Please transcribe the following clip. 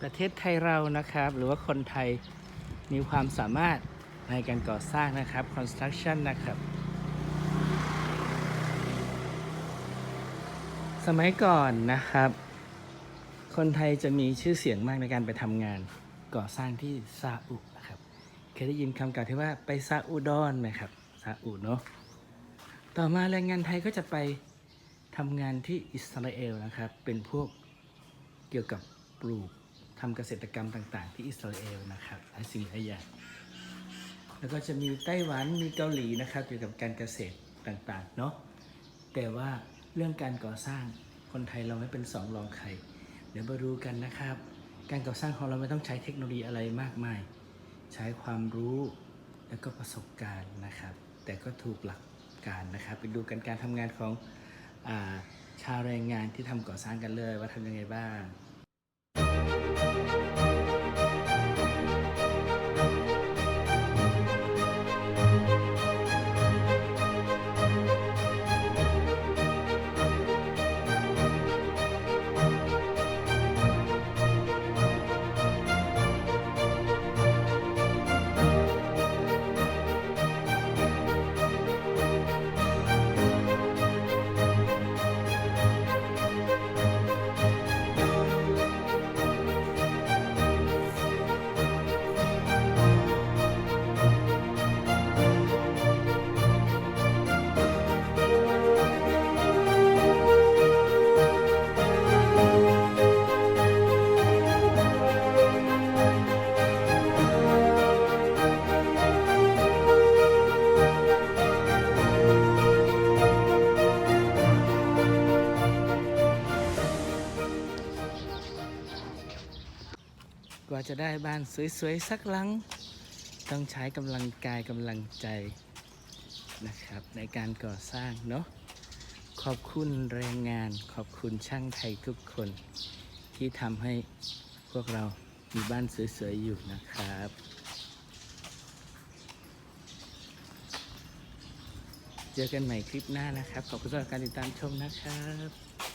ประเทศไทยเรานะครับ หรือว่าคนไทยมีความสามารถในการก่อสร้างนะครับ construction นะครับ สมัยก่อนนะครับ คนไทยจะมีชื่อเสียงมากในการไปทำงานก่อสร้างที่ซาอุนะครับ เคยได้ยินคำกล่าวที่ว่าไปซาอุดอนไหมครับ ซาอุเนาะ ต่อมาแรงงานไทยก็จะไปทำงานที่อิสราเอลนะครับ เป็นพวกเกี่ยวกับปลูก ทำเกษตรกรรมต่าง ๆ ที่อิสราเอลนะครับหลายสิ่งหลายอย่างแล้วก็จะมีไต้หวันมีเกาหลีนะครับเกี่ยวกับการเกษตรต่าง ๆ เนาะแต่ว่าเรื่องการก่อสร้างคนไทยเราไม่เป็นสองรองใคร เดี๋ยวมาดูกันนะครับ การก่อสร้างของเราไม่ต้องใช้เทคโนโลยีอะไรมากมาย ใช้ความรู้แล้วก็ประสบการณ์นะครับ แต่ก็ถูกหลักการนะครับ ไปดูกันการทำงานของอาชาวแรงงานที่ทำก่อสร้างกันเลยว่าทำยังไงบ้าง กว่าจะได้บ้านสวยๆสักหลัง ต้องใช้กำลังกายกำลังใจนะครับ ในการก่อสร้างเนาะขอบคุณแรงงานขอบคุณช่างไทยทุกคน ที่ทำให้พวกเรามีบ้านสวยๆอยู่นะครับเจอกันใหม่คลิปหน้านะครับ ขอบคุณสำหรับการติดตามชมนะครับ